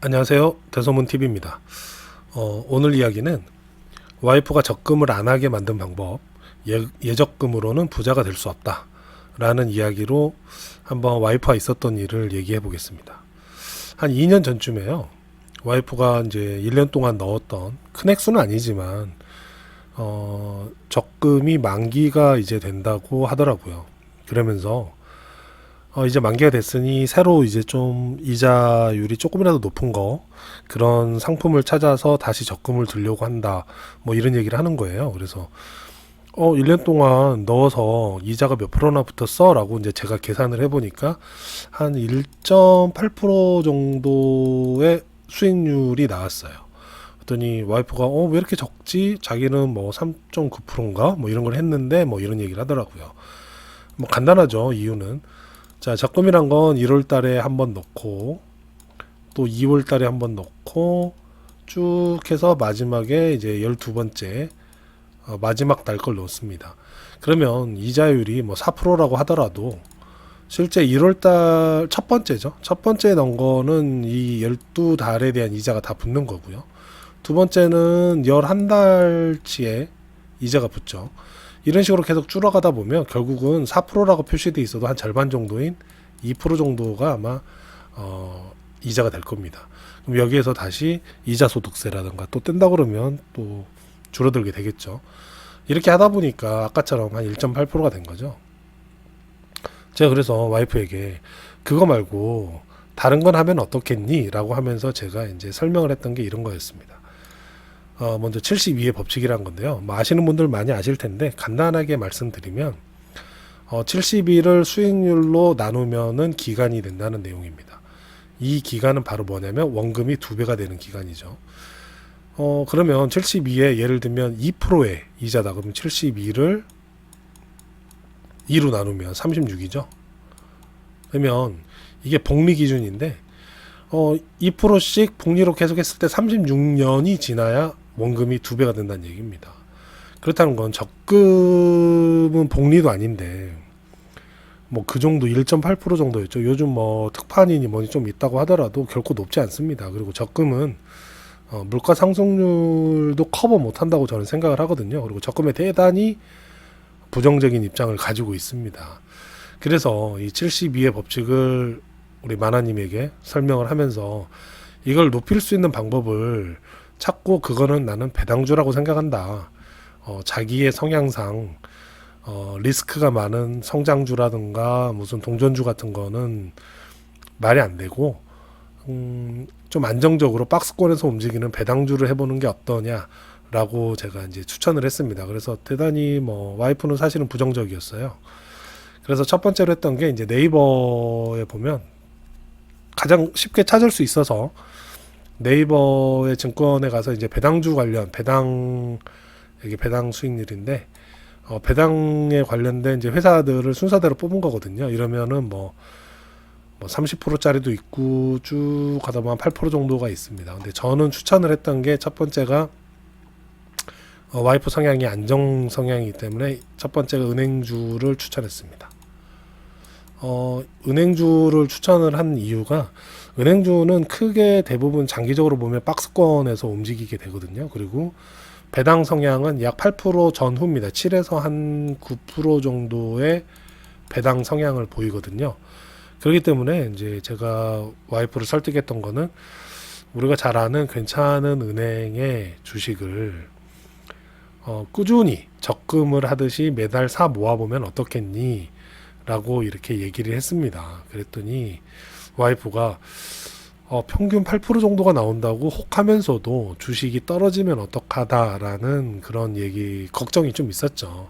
안녕하세요. 대소문 TV입니다. 어, 오늘 이야기는 와이프가 적금을 안 하게 만든 방법, 예, 예적금으로는 부자가 될 수 없다. 라는 이야기로 한번 와이프와 있었던 일을 얘기해 보겠습니다. 한 2년 전쯤에요. 와이프가 이제 1년 동안 넣었던 큰 액수는 아니지만, 어, 적금이 만기가 이제 된다고 하더라고요. 그러면서 어, 이제 만기가 됐으니 새로 이제 좀 이자율이 조금이라도 높은 거 그런 상품을 찾아서 다시 적금을 들려고 한다. 뭐 이런 얘기를 하는 거예요. 그래서 어 1년 동안 넣어서 이자가 몇 프로나 붙었어 라고 이제 제가 계산을 해 보니까 한 1.8% 정도의 수익률이 나왔어요. 그랬더니 와이프가 어 왜 이렇게 적지? 자기는 뭐 3.9%인가? 뭐 이런 걸 했는데 뭐 이런 얘기를 하더라고요. 뭐 간단하죠. 이유는 자, 적금이란 건 1월 달에 한 번 넣고 또 2월 달에 한 번 넣고 쭉 해서 마지막에 이제 12번째 어, 마지막 달걸 넣습니다. 그러면 이자율이 뭐 4%라고 하더라도 실제 1월 달 첫 번째죠. 첫 번째 넣은 거는 이 12달에 대한 이자가 다 붙는 거고요. 두 번째는 11달치의 이자가 붙죠. 이런 식으로 계속 줄어가다 보면 결국은 4%라고 표시돼 있어도 한 절반 정도인 2% 정도가 아마 어, 이자가 될 겁니다. 그럼 여기에서 다시 이자 소득세라든가 또 뗀다 그러면 또 줄어들게 되겠죠. 이렇게 하다 보니까 아까처럼 한 1.8%가 된 거죠. 제가 그래서 와이프에게 그거 말고 다른 건 하면 어떻겠니? 라고 하면서 제가 이제 설명을 했던 게 이런 거였습니다. 어, 먼저 72의 법칙이란 건데요. 뭐 아시는 분들 많이 아실 텐데 간단하게 말씀드리면 어, 72를 수익률로 나누면은 기간이 된다는 내용입니다. 이 기간은 바로 뭐냐면 원금이 두 배가 되는 기간이죠. 어, 그러면 72에 예를 들면 2%의 이자다. 그러면 72를 2로 나누면 36이죠. 그러면 이게 복리 기준인데 어, 2%씩 복리로 계속했을 때 36년이 지나야 원금이 두 배가 된다는 얘기입니다. 그렇다는 건 적금은 복리도 아닌데 뭐 그 정도 1.8% 정도였죠. 요즘 뭐 특판이니 뭐니 좀 있다고 하더라도 결코 높지 않습니다. 그리고 적금은 어, 물가 상승률도 커버 못 한다고 저는 생각을 하거든요. 그리고 적금에 대단히 부정적인 입장을 가지고 있습니다. 그래서 이 72의 법칙을 우리 마나님에게 설명을 하면서 이걸 높일 수 있는 방법을 찾고 그거는 나는 배당주라고 생각한다. 어, 자기의 성향상 어, 리스크가 많은 성장주라든가 무슨 동전주 같은 거는 말이 안 되고 음, 좀 안정적으로 박스권에서 움직이는 배당주를 해보는 게 어떠냐라고 제가 이제 추천을 했습니다. 그래서 대단히 뭐 와이프는 사실은 부정적이었어요. 그래서 첫 번째로 했던 게 이제 네이버에 보면 가장 쉽게 찾을 수 있어서 네이버의 증권에 가서 이제 배당주 관련 배당 이게 배당 수익률인데 어, 배당에 관련된 이제 회사들을 순서대로 뽑은 거거든요. 이러면은 뭐, 뭐 30%짜리도 있고 쭉 가다 보면 8% 정도가 있습니다. 근데 저는 추천을 했던 게 첫 번째가 어, 와이프 성향이 안정 성향이기 때문에 첫 번째가 은행주를 추천했습니다. 어, 은행주를 추천을 한 이유가 은행주는 크게 대부분 장기적으로 보면 박스권에서 움직이게 되거든요. 그리고 배당 성향은 약 8% 전후입니다. 7에서 한 9% 정도의 배당 성향을 보이거든요. 그렇기 때문에 이제 제가 와이프를 설득했던 거는 우리가 잘 아는 괜찮은 은행의 주식을 어, 꾸준히 적금을 하듯이 매달 사 모아보면 어떻겠니? 라고 이렇게 얘기를 했습니다. 그랬더니 와이프가 어, 평균 8% 정도가 나온다고 혹하면서도 주식이 떨어지면 어떡하다라는 그런 얘기 걱정이 좀 있었죠.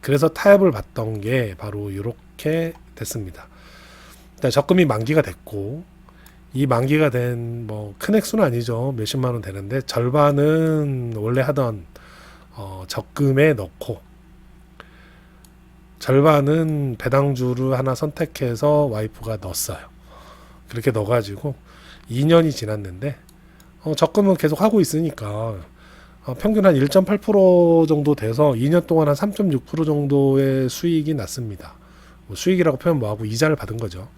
그래서 타협을 받던 게 바로 이렇게 됐습니다. 일단 적금이 만기가 됐고 이 만기가 된 뭐 큰 액수는 아니죠. 몇십만 원 되는데 절반은 원래 하던 어, 적금에 넣고 절반은 배당주를 하나 선택해서 와이프가 넣었어요. 그렇게 넣어가지고 2년이 지났는데 어, 적금은 계속 하고 있으니까 어, 평균 한 1.8% 정도 돼서 2년 동안 한 3.6% 정도의 수익이 났습니다. 뭐 수익이라고 표현 뭐하고 이자를 받은 거죠.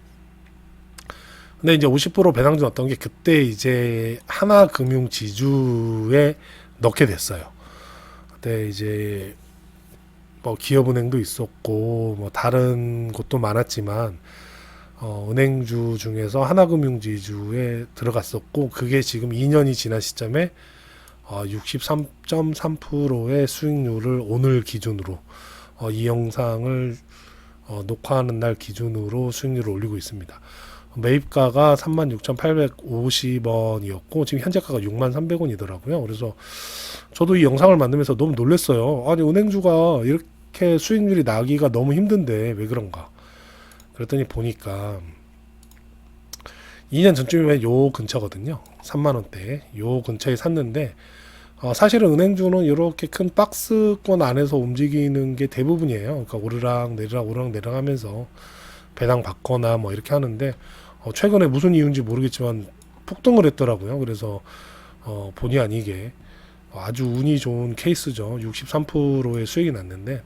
근데 이제 50% 배당주 넣었던 게 그때 이제 하나금융 지주에 넣게 됐어요. 그때 이제 뭐 기업은행도 있었고 뭐 다른 곳도 많았지만 어, 은행주 중에서 하나금융 지주에 들어갔었고 그게 지금 2년이 지난 시점에 어, 63.3%의 수익률을 오늘 기준으로 어, 이 영상을 어, 녹화하는 날 기준으로 수익률을 올리고 있습니다. 매입가가 36,850원이었고 지금 현재가가 63,300원이더라고요. 그래서 저도 이 영상을 만들면서 너무 놀랐어요. 아니 은행주가 이렇게 수익률이 나기가 너무 힘든데 왜 그런가? 그랬더니 보니까 2년 전쯤이면 요 근처거든요. 3만 원대 요 근처에 샀는데 어, 사실은 은행주는 이렇게 큰 박스권 안에서 움직이는 게 대부분이에요. 그러니까 오르락 내리락 오르락 내리락 하면서 배당 받거나 뭐 이렇게 하는데 어, 최근에 무슨 이유인지 모르겠지만 폭등을 했더라고요. 그래서 어, 본의 아니게 아주 운이 좋은 케이스죠. 63%의 수익이 났는데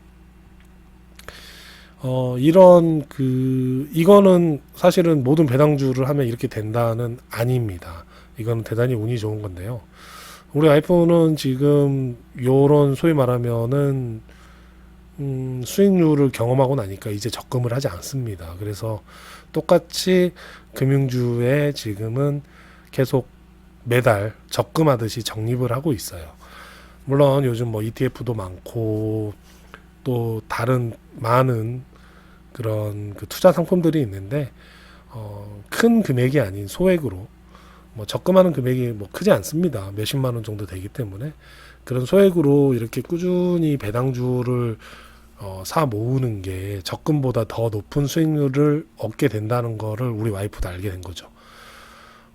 어, 이런 그 이거는 사실은 모든 배당주를 하면 이렇게 된다는 아닙니다. 이거는 대단히 운이 좋은 건데요. 우리 아이폰은 지금 요런 소위 말하면은 음, 수익률을 경험하고 나니까 이제 적금을 하지 않습니다. 그래서 똑같이 금융주에 지금은 계속 매달 적금하듯이 적립을 하고 있어요. 물론 요즘 뭐 ETF도 많고 또 다른 많은 그런 그 투자 상품들이 있는데 어, 큰 금액이 아닌 소액으로 뭐 적금하는 금액이 뭐 크지 않습니다. 몇십만 원 정도 되기 때문에 그런 소액으로 이렇게 꾸준히 배당주를 어, 사 모으는 게 적금보다 더 높은 수익률을 얻게 된다는 거를 우리 와이프도 알게 된 거죠.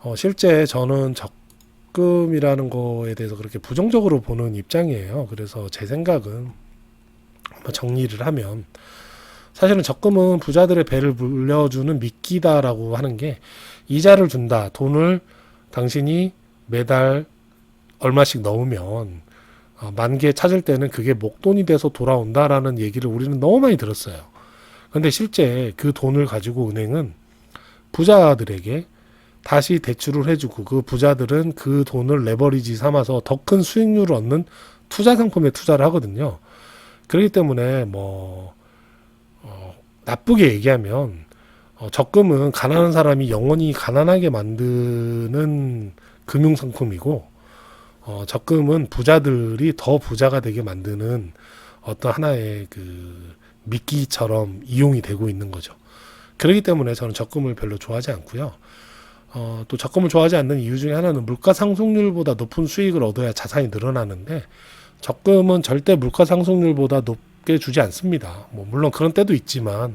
어, 실제 저는 적금이라는 거에 대해서 그렇게 부정적으로 보는 입장이에요. 그래서 제 생각은 뭐 정리를 하면 사실은 적금은 부자들의 배를 물려주는 미끼다라고 하는 게 이자를 준다. 돈을 당신이 매달 얼마씩 넣으면 어, 만개 찾을 때는 그게 목돈이 돼서 돌아온다라는 얘기를 우리는 너무 많이 들었어요. 근데 실제 그 돈을 가지고 은행은 부자들에게 다시 대출을 해주고 그 부자들은 그 돈을 레버리지 삼아서 더 큰 수익률을 얻는 투자 상품에 투자를 하거든요. 그렇기 때문에 뭐 어, 나쁘게 얘기하면 어, 적금은 가난한 사람이 영원히 가난하게 만드는 금융 상품이고 어, 적금은 부자들이 더 부자가 되게 만드는 어떤 하나의 그 미끼처럼 이용이 되고 있는 거죠. 그렇기 때문에 저는 적금을 별로 좋아하지 않고요. 어, 또 적금을 좋아하지 않는 이유 중에 하나는 물가 상승률보다 높은 수익을 얻어야 자산이 늘어나는데 적금은 절대 물가 상승률보다 높 게 주지 않습니다. 뭐 물론 그런 때도 있지만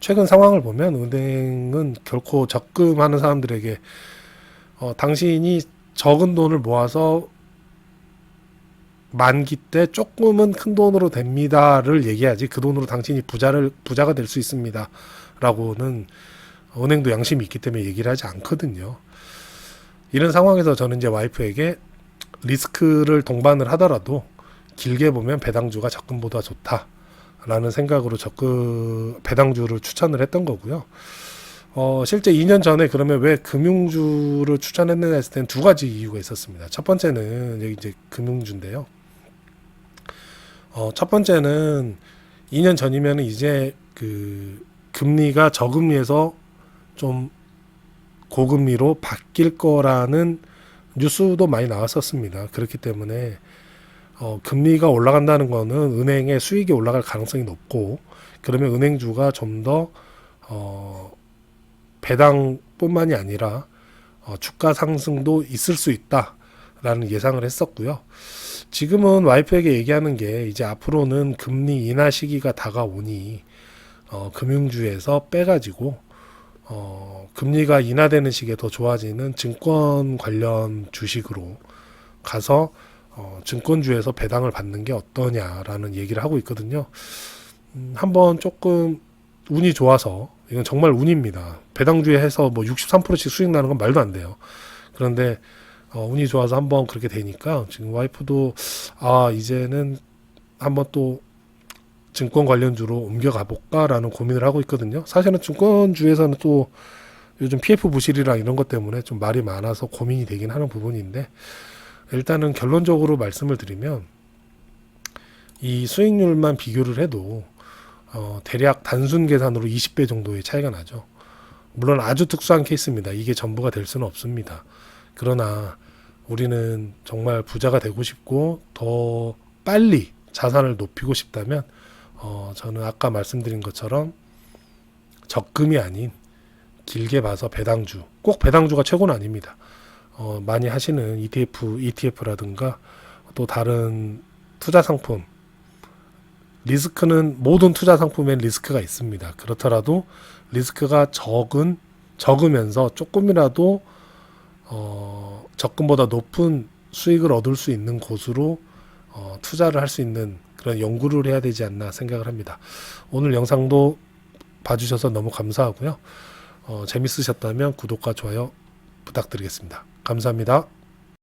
최근 상황을 보면 은행은 결코 적금하는 사람들에게 어, 당신이 적은 돈을 모아서 만기 때 조금은 큰 돈으로 됩니다를 얘기하지 그 돈으로 당신이 부자를 부자가 될 수 있습니다라고는 은행도 양심이 있기 때문에 얘기를 하지 않거든요. 이런 상황에서 저는 이제 와이프에게 리스크를 동반을 하더라도 길게 보면 배당주가 적금보다 좋다라는 생각으로 적금 배당주를 추천을 했던 거고요. 어, 실제 2년 전에 그러면 왜 금융주를 추천했느냐 했을 땐두 가지 이유가 있었습니다. 첫 번째는 이제 금융주인데요. 어, 첫 번째는 2년 전이면 이제 그 금리가 저금리에서 좀 고금리로 바뀔 거라는 뉴스도 많이 나왔었습니다. 그렇기 때문에 어, 금리가 올라간다는 거는 은행의 수익이 올라갈 가능성이 높고 그러면 은행주가 좀더 어, 배당뿐만이 아니라 어, 주가 상승도 있을 수 있다라는 예상을 했었고요. 지금은 와이프에게 얘기하는 게 이제 앞으로는 금리 인하 시기가 다가오니 어, 금융주에서 빼가지고 어, 금리가 인하되는 시기에 더 좋아지는 증권 관련 주식으로 가서 어, 증권주에서 배당을 받는 게 어떠냐라는 얘기를 하고 있거든요. 음, 한번 조금 운이 좋아서 이건 정말 운입니다. 배당주에 해서 뭐 63%씩 수익 나는 건 말도 안 돼요. 그런데 어, 운이 좋아서 한번 그렇게 되니까 지금 와이프도 아 이제는 한번 또 증권 관련주로 옮겨가 볼까라는 고민을 하고 있거든요. 사실은 증권주에서는 또 요즘 PF 부실이랑 이런 것 때문에 좀 말이 많아서 고민이 되긴 하는 부분인데 일단은 결론적으로 말씀을 드리면 이 수익률만 비교를 해도 어, 대략 단순 계산으로 20배 정도의 차이가 나죠. 물론 아주 특수한 케이스입니다. 이게 전부가 될 수는 없습니다. 그러나 우리는 정말 부자가 되고 싶고 더 빨리 자산을 높이고 싶다면 어, 저는 아까 말씀드린 것처럼 적금이 아닌 길게 봐서 배당주 꼭 배당주가 최고는 아닙니다. 어, 많이 하시는 ETF, ETF라든가 또 다른 투자 상품 리스크는 모든 투자 상품엔 리스크가 있습니다. 그렇더라도 리스크가 적은 적으면서 조금이라도 어, 적금보다 높은 수익을 얻을 수 있는 곳으로 어, 투자를 할 수 있는 그런 연구를 해야 되지 않나 생각을 합니다. 오늘 영상도 봐주셔서 너무 감사하고요. 어, 재밌으셨다면 구독과 좋아요 부탁드리겠습니다. 감사합니다.